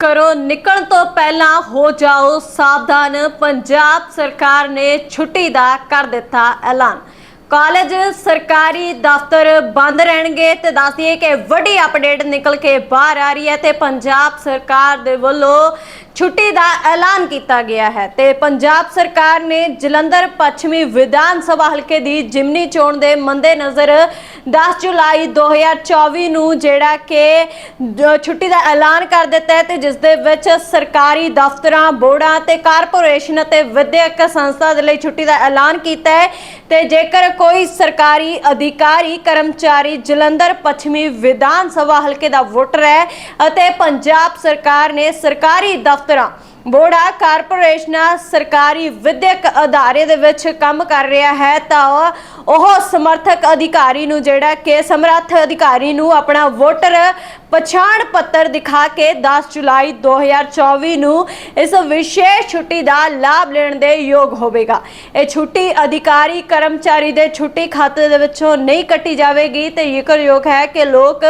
ਕਰੋ ਨਿਕਲਣ ਤੋਂ ਪਹਿਲਾਂ ਹੋ ਜਾਓ ਸਾਵਧਾਨ। ਪੰਜਾਬ ਸਰਕਾਰ ਨੇ ਛੁੱਟੀ ਦਾ ਕਰ ਦਿੱਤਾ ਐਲਾਨ। ਕਾਲਜ ਸਰਕਾਰੀ ਦਫ਼ਤਰ ਬੰਦ ਰਹਿਣਗੇ ਤੇ ਦੱਸਦੀਏ ਕਿ ਵੱਡੀ ਅਪਡੇਟ ਨਿਕਲ ਕੇ ਬਾਹਰ ਆ ਰਹੀ ਹੈ ਤੇ ਪੰਜਾਬ ਸਰਕਾਰ ਦੇ ਵੱਲੋਂ ਛੁੱਟੀ ਦਾ ਐਲਾਨ ਕੀਤਾ ਗਿਆ ਹੈ ਤੇ ਪੰਜਾਬ ਸਰਕਾਰ ਨੇ ਜਲੰਧਰ ਪੱਛਮੀ ਵਿਧਾਨ ਸਭਾ ਹਲਕੇ ਦੀ ਜਿਮਨੀ ਚੋਣ ਦੇ ਮੰਦੇ ਨਜ਼ਰ 10 ਜੁਲਾਈ 2024 ਨੂੰ ਜਿਹੜਾ ਕਿ ਛੁੱਟੀ ਦਾ ਐਲਾਨ ਕਰ ਦਿੱਤਾ ਹੈ ਤੇ ਜਿਸ ਦੇ ਵਿੱਚ ਸਰਕਾਰੀ ਦਫ਼ਤਰਾਂ, ਬੋਰਡਾਂ ਤੇ ਕਾਰਪੋਰੇਸ਼ਨ ਅਤੇ ਵਿਦਿਅਕ ਸੰਸਥਾ ਦੇ ਲਈ ਛੁੱਟੀ ਦਾ ਐਲਾਨ ਕੀਤਾ ਹੈ ਤੇ ਜੇਕਰ ਕੋਈ ਸਰਕਾਰੀ ਅਧਿਕਾਰੀ, ਕਰਮਚਾਰੀ ਜਲੰਧਰ ਪੱਛਮੀ ਵਿਧਾਨ ਸਭਾ ਹਲਕੇ ਦਾ ਵੋਟਰ ਹੈ ਅਤੇ ਪੰਜਾਬ ਸਰਕਾਰ ਨੇ ਸਰਕਾਰੀ ਦਫ਼ਤਰਾਂ ਬੋੜਾ ਕਾਰਪੋਰੇਸ਼ਨਾਂ ਸਰਕਾਰੀ ਵਿਦਿਅਕ ਅਦਾਰੇ ਦੇ ਵਿੱਚ ਕੰਮ ਕਰ ਰਿਹਾ ਹੈ ਤਾਂ ਉਹ ਸਮਰਥਕ ਅਧਿਕਾਰੀ ਨੂੰ ਜਿਹੜਾ ਕਿ ਸਮਰੱਥ ਅਧਿਕਾਰੀ ਨੂੰ ਆਪਣਾ ਵੋਟਰ ਪਛਾਣ ਪੱਤਰ ਦਿਖਾ ਕੇ 10 ਜੁਲਾਈ 2024 ਨੂੰ ਇਸ ਵਿਸ਼ੇਸ਼ ਛੁੱਟੀ ਦਾ ਲਾਭ ਲੈਣ ਦੇ ਯੋਗ ਹੋਵੇਗਾ। ਇਹ ਛੁੱਟੀ ਅਧਿਕਾਰੀ ਕਰਮਚਾਰੀ ਦੇ ਛੁੱਟੀ ਖਾਤੇ ਦੇ ਵਿੱਚੋਂ ਨਹੀਂ ਕੱਟੀ ਜਾਵੇਗੀ ਤੇ ਜ਼ਿਕਰਯੋਗ ਹੈ ਕਿ ਲੋਕ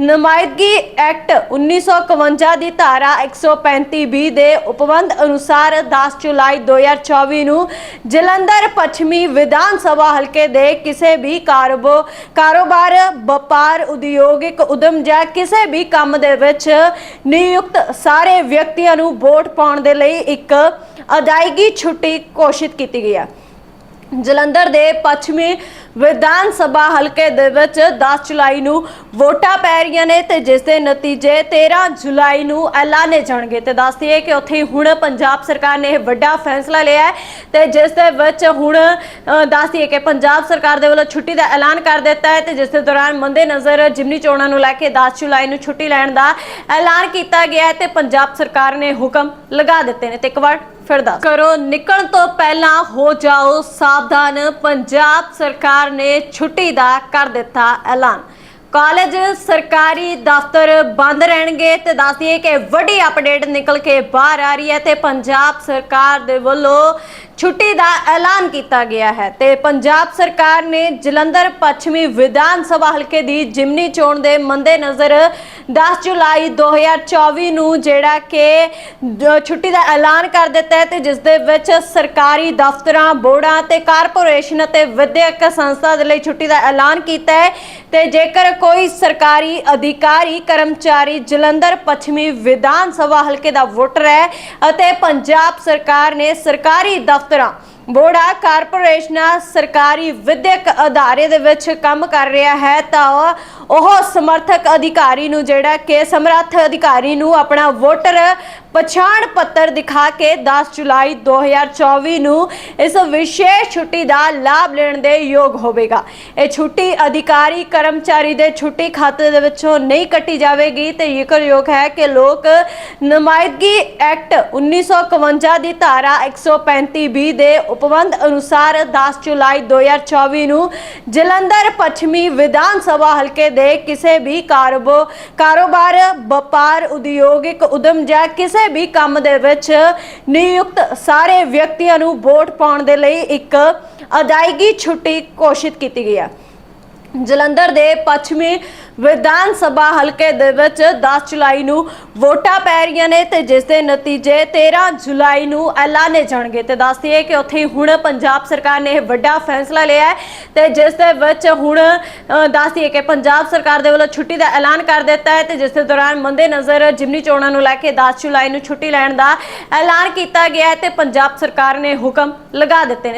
ਨੁਮਾਇੰਦਗੀ ਐਕਟ 1951 ਦੀ ਧਾਰਾ 135 ਬੀ ਦੇ ਉਪਬੰਧ ਅਨੁਸਾਰ 10 ਜੁਲਾਈ 2024 ਨੂੰ ਜਲੰਧਰ ਪੱਛਮੀ ਵਿਧਾਨ ਸਭਾ ਹਲਕੇ ਦੇ ਕਿਸੇ ਵੀ ਕਾਰਬੋ ਕਾਰੋਬਾਰ, ਵਪਾਰ, ਉਦਯੋਗਿਕ ਉਦਮ ਜਾਂ ਕਿਸੇ ਵੀ ਕੰਮ ਦੇ ਵਿੱਚ ਨਿਯੁਕਤ ਸਾਰੇ ਵਿਅਕਤੀਆਂ ਨੂੰ ਵੋਟ ਪਾਉਣ ਦੇ ਲਈ ਇੱਕ ਅਦਾਇਗੀ ਛੁੱਟੀ ਘੋਸ਼ਿਤ ਕੀਤੀ ਗਈ ਹੈ ਜਲੰਧਰ ਦੇ ਪੱਛਮੀ ਵਿਧਾਨ ਸਭਾ ਹਲਕੇ ਦੇ ਵਿੱਚ 10 ਜੁਲਾਈ ਨੂੰ ਵੋਟਾਂ ਪੈ ਰਹੀਆਂ ਨੇ ਤੇ ਜਿਸ ਦੇ ਨਤੀਜੇ 13 ਜੁਲਾਈ ਨੂੰ ਐਲਾਨੇ ਜਾਣਗੇ। ਤੇ ਦੱਸਦੀ ਹੈ ਕਿ ਉੱਥੇ ਹੁਣ ਪੰਜਾਬ ਸਰਕਾਰ ਨੇ ਇਹ ਵੱਡਾ ਫੈਸਲਾ ਲਿਆ ਹੈ ਤੇ ਜਿਸ ਦੇ ਵਿੱਚ ਹੁਣ ਅ, ਦੱਸਦੀ ਹੈ ਕਿ ਪੰਜਾਬ ਸਰਕਾਰ ਦੇ ਵੱਲੋਂ ਛੁੱਟੀ ਦਾ ਐਲਾਨ ਕਰ ਦਿੱਤਾ ਹੈ ਤੇ ਜਿਸ ਦੇ ਦੌਰਾਨ ਮੰਦੇ ਨਜ਼ਰ ਜਿਮਨੀ ਚੋਣਾਂ ਨੂੰ ਲੈ ਕੇ 10 ਜੁਲਾਈ ਨੂੰ ਛੁੱਟੀ ਲੈਣ ਦਾ ਐਲਾਨ ਕੀਤਾ ਗਿਆ ਹੈ ਤੇ ਪੰਜਾਬ ਸਰਕਾਰ ਨੇ ਹੁਕਮ ਲਗਾ ਦਿੱਤੇ ਨੇ। ਤੇ ਇੱਕ ਵਾਰ ਫਿਰ ਦੱਸ ਕਰੋ ਨਿਕਲਣ ਤੋਂ ਪਹਿਲਾਂ ਹੋ ਜਾਓ ਸਾਵਧਾਨ, ਪੰਜਾਬ ਸਰਕਾਰ ਨੇ ਛੁੱਟੀ ਦਾ ਕਰ ਦਿੱਤਾ ਐਲਾਨ। ਕਾਲਜ ਸਰਕਾਰੀ ਦਫ਼ਤਰ ਬੰਦ ਰਹਿਣਗੇ ਤੇ ਦੱਸਦੀਏ ਕਿ ਵੱਡੀ ਅਪਡੇਟ ਨਿਕਲ ਕੇ ਬਾਹਰ ਆ ਰਹੀ ਹੈ ਤੇ ਪੰਜਾਬ ਸਰਕਾਰ ਦੇ ਵੱਲੋਂ ਛੁੱਟੀ ਦਾ ਐਲਾਨ ਕੀਤਾ ਗਿਆ ਹੈ ਤੇ ਪੰਜਾਬ ਸਰਕਾਰ ਨੇ ਜਲੰਧਰ ਪੱਛਮੀ ਵਿਧਾਨ ਸਭਾ ਹਲਕੇ ਦੀ ਜਿਮਨੀ ਚੋਣ ਦੇ ਮੰਦੇ ਨਜ਼ਰ 10 ਜੁਲਾਈ 2024 ਨੂੰ ਜਿਹੜਾ ਕਿ ਛੁੱਟੀ ਦਾ ਐਲਾਨ ਕਰ ਦਿੱਤਾ ਹੈ ਤੇ ਜਿਸ ਦੇ ਵਿੱਚ ਸਰਕਾਰੀ ਦਫ਼ਤਰਾਂ, ਬੋਰਡਾਂ ਤੇ ਕਾਰਪੋਰੇਸ਼ਨ ਅਤੇ ਵਿਦਿਅਕ ਸੰਸਥਾ ਦੇ ਲਈ ਛੁੱਟੀ ਦਾ ਐਲਾਨ ਕੀਤਾ ਹੈ। ਤੇ ਜੇਕਰ ਕੋਈ ਸਰਕਾਰੀ ਅਧਿਕਾਰੀ, ਕਰਮਚਾਰੀ ਜਲੰਧਰ ਪੱਛਮੀ ਵਿਧਾਨ ਸਭਾ ਹਲਕੇ ਦਾ ਵੋਟਰ ਹੈ ਅਤੇ ਪੰਜਾਬ ਸਰਕਾਰ ਨੇ ਸਰਕਾਰੀ ਦਫ਼ਤਰਾਂ ਬੋੜਾ ਕਾਰਪੋਰੇਸ਼ਨਾਂ ਸਰਕਾਰੀ ਵਿਦਿਅਕ ਅਦਾਰੇ ਦੇ ਵਿੱਚ ਕੰਮ ਕਰ ਰਿਹਾ ਹੈ ਤਾਂ ਉਹ ਸਮਰਥਕ ਅਧਿਕਾਰੀ ਨੂੰ ਜਿਹੜਾ ਕਿ ਸਮਰੱਥ ਅਧਿਕਾਰੀ ਨੂੰ ਆਪਣਾ ਵੋਟਰ ਪਛਾਣ ਪੱਤਰ ਦਿਖਾ ਕੇ 10 ਜੁਲਾਈ 2024 ਨੂੰ ਇਸ ਵਿਸ਼ੇਸ਼ ਛੁੱਟੀ ਦਾ ਲਾਭ ਲੈਣ ਦੇ ਯੋਗ ਹੋਵੇਗਾ। ਇਹ ਛੁੱਟੀ ਅਧਿਕਾਰੀ ਕਰਮਚਾਰੀ ਦੇ ਛੁੱਟੀ ਖਾਤੇ ਦੇ ਵਿੱਚੋਂ ਨਹੀਂ ਕੱਟੀ ਜਾਵੇਗੀ ਤੇ ਜ਼ਿਕਰਯੋਗ ਹੈ ਕਿ ਲੋਕ ਨੁਮਾਇੰਦਗੀ ਐਕਟ 1951 ਦੀ ਧਾਰਾ 135 ਬੀ ਦੇ ਉਪਬੰਧ ਅਨੁਸਾਰ 10 ਜੁਲਾਈ 2024 ਨੂੰ ਜਲੰਧਰ ਪੱਛਮੀ ਵਿਧਾਨ ਸਭਾ ਹਲਕੇ ਦੇ ਕਿਸੇ ਵੀ ਕਾਰੋਬੋ ਕਾਰੋਬਾਰ, ਵਪਾਰ, ਉਦਯੋਗਿਕ ਉਦਮ ਜਾਂ ਕਿਸੇ ਵੀ ਕੰਮ ਦੇ ਵਿੱਚ ਨਿਯੁਕਤ ਸਾਰੇ ਵਿਅਕਤੀਆਂ ਨੂੰ ਵੋਟ ਪਾਉਣ ਦੇ ਲਈ ਇੱਕ ਅਦਾਇਗੀ ਛੁੱਟੀ ਘੋਸ਼ਿਤ ਕੀਤੀ ਗਈ ਹੈ। ਜਲੰਧਰ ਦੇ ਪੱਛਮੀ ਵਿਧਾਨ ਸਭਾ ਹਲਕੇ ਦੇ ਵਿੱਚ 10 ਜੁਲਾਈ ਨੂੰ ਵੋਟਾਂ ਪੈ ਰਹੀਆਂ ਨੇ ਤੇ ਜਿਸ ਦੇ ਨਤੀਜੇ 13 ਜੁਲਾਈ ਨੂੰ ਐਲਾਨੇ ਜਾਣਗੇ। ਤੇ ਦੱਸਦੀ ਹੈ ਕਿ ਉੱਥੇ ਹੁਣ ਪੰਜਾਬ ਸਰਕਾਰ ਨੇ ਇਹ ਵੱਡਾ ਫੈਸਲਾ ਲਿਆ ਹੈ ਤੇ ਜਿਸ ਦੇ ਵਿੱਚ ਹੁਣ ਅ, ਦੱਸਦੀ ਹੈ ਕਿ ਪੰਜਾਬ ਸਰਕਾਰ ਦੇ ਵੱਲੋਂ ਛੁੱਟੀ ਦਾ ਐਲਾਨ ਕਰ ਦਿੱਤਾ ਹੈ ਤੇ ਜਿਸ ਦੇ ਦੌਰਾਨ ਮੰਦੇ ਨਜ਼ਰ ਜਿਮਨੀ ਚੋਣਾਂ ਨੂੰ ਲੈ ਕੇ 10 ਜੁਲਾਈ ਨੂੰ ਛੁੱਟੀ ਲੈਣ ਦਾ ਐਲਾਨ ਕੀਤਾ ਗਿਆ ਹੈ ਤੇ ਪੰਜਾਬ ਸਰਕਾਰ ਨੇ ਹੁਕਮ ਲਗਾ ਦਿੱਤੇ ਨੇ।